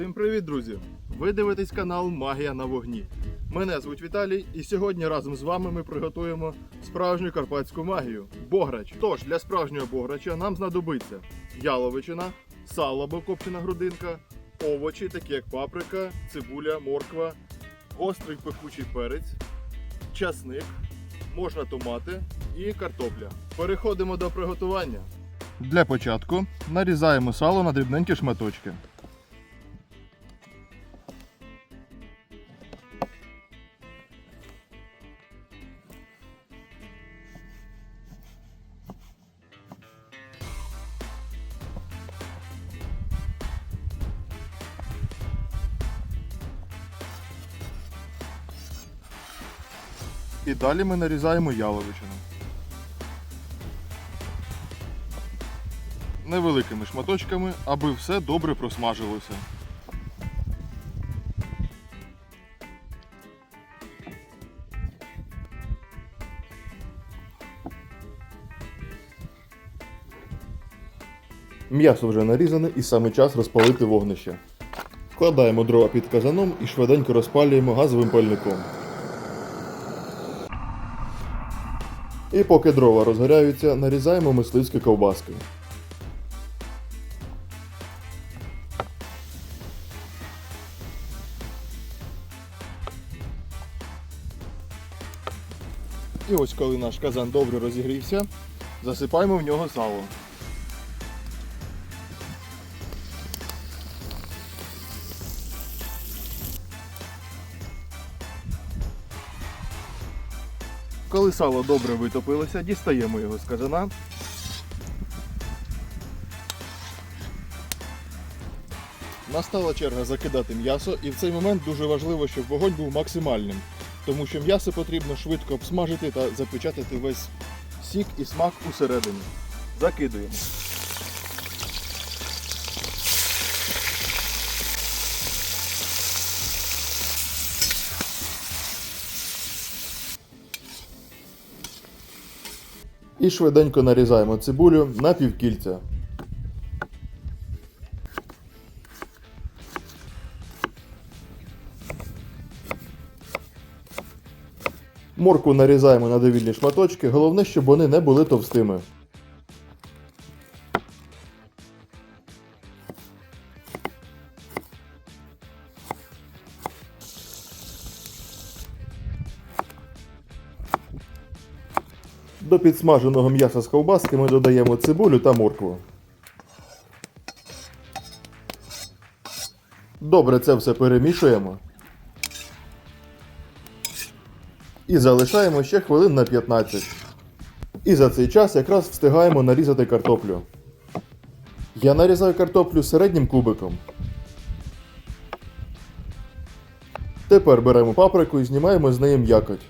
Всім привіт, друзі! Ви дивитесь канал Магія на вогні. Мене звуть Віталій, і сьогодні разом з вами ми приготуємо справжню карпатську магію бограч. Тож для справжнього бограча нам знадобиться яловичина, сало або копчена грудинка, овочі, такі як паприка, цибуля, морква, гострий пекучий перець, часник, можна томати і картопля. Переходимо до приготування. Для початку нарізаємо сало на дрібненькі шматочки. І далі ми нарізаємо яловичину. Невеликими шматочками, аби все добре просмажилося. М'ясо вже нарізане і саме час розпалити вогнище. Вкладаємо дрова під казаном і швиденько розпалюємо газовим пальником. І поки дрова розгоряються, нарізаємо мисливські ковбаски. І ось коли наш казан добре розігрівся, засипаємо в нього сало. Коли сало добре витопилося, дістаємо його з казана. Настала черга закидати м'ясо, і в цей момент дуже важливо, щоб вогонь був максимальним, тому що м'ясо потрібно швидко обсмажити та запечатати весь сік і смак усередині. Закидуємо. І швиденько нарізаємо цибулю на півкільця. Морку нарізаємо на довільні шматочки, головне, щоб вони не були товстими. До підсмаженого м'яса з ковбаски ми додаємо цибулю та моркву. Добре це все перемішуємо. І залишаємо ще хвилин на 15. І за цей час якраз встигаємо нарізати картоплю. Я нарізаю картоплю середнім кубиком. Тепер беремо паприку і знімаємо з неї м'якоть.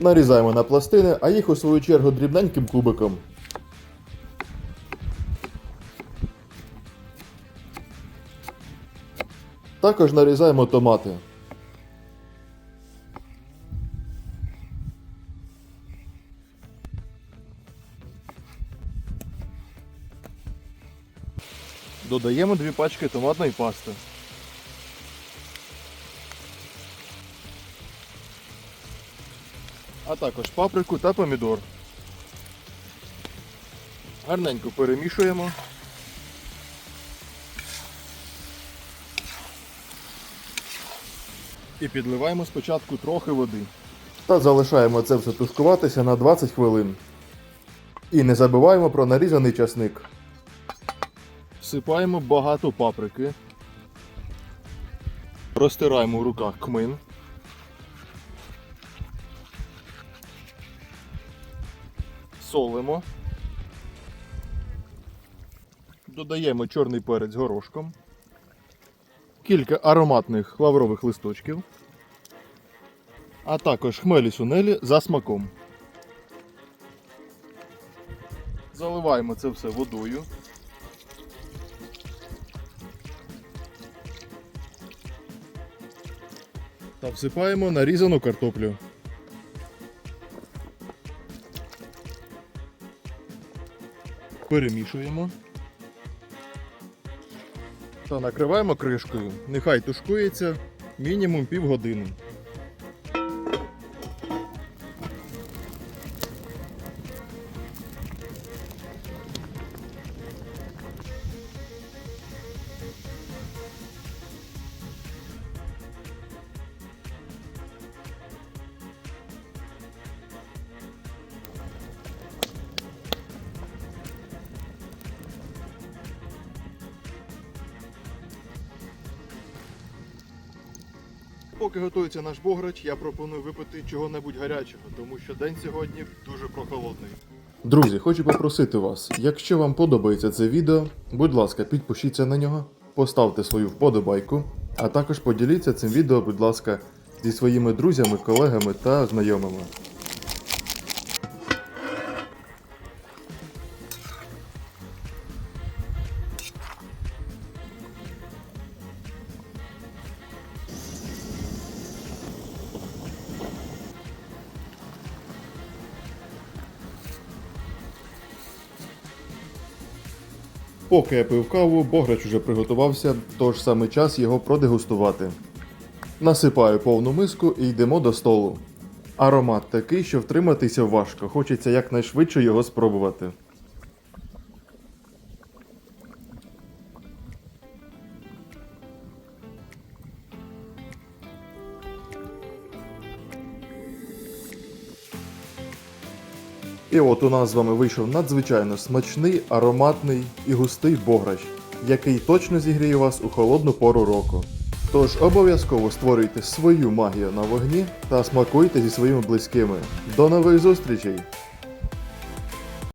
Нарізаємо на пластини, а їх у свою чергу дрібненьким кубиком. Також нарізаємо томати. Додаємо дві пачки томатної пасти. А також паприку та помідор. Гарненько перемішуємо. І підливаємо спочатку трохи води. Та залишаємо це все тушкуватися на 20 хвилин. І не забуваємо про нарізаний часник. Всипаємо багато паприки. Розтираємо в руках кмин. Солимо. Додаємо чорний перець горошком. Кілька ароматних лаврових листочків. А також хмелі сунелі за смаком. Заливаємо це все водою. Та всипаємо нарізану перемішуємо. Та накриваємо кришкою. Нехай тушкується мінімум півгодини. Поки готується наш бограч, я пропоную випити чого-небудь гарячого, тому що день сьогодні дуже прохолодний. Друзі, хочу попросити вас, якщо вам подобається це відео, будь ласка, підпишіться на нього, поставте свою вподобайку, а також поділіться цим відео, будь ласка, зі своїми друзями, колегами та знайомими. Поки я пив каву, бограч уже приготувався, тож саме час його продегустувати. Насипаю повну миску і йдемо до столу. Аромат такий, що втриматися важко, хочеться якнайшвидше його спробувати. І от у нас з вами вийшов надзвичайно смачний, ароматний і густий бограч, який точно зігріє вас у холодну пору року. Тож обов'язково створюйте свою магію на вогні та смакуйте зі своїми близькими. До нових зустрічей!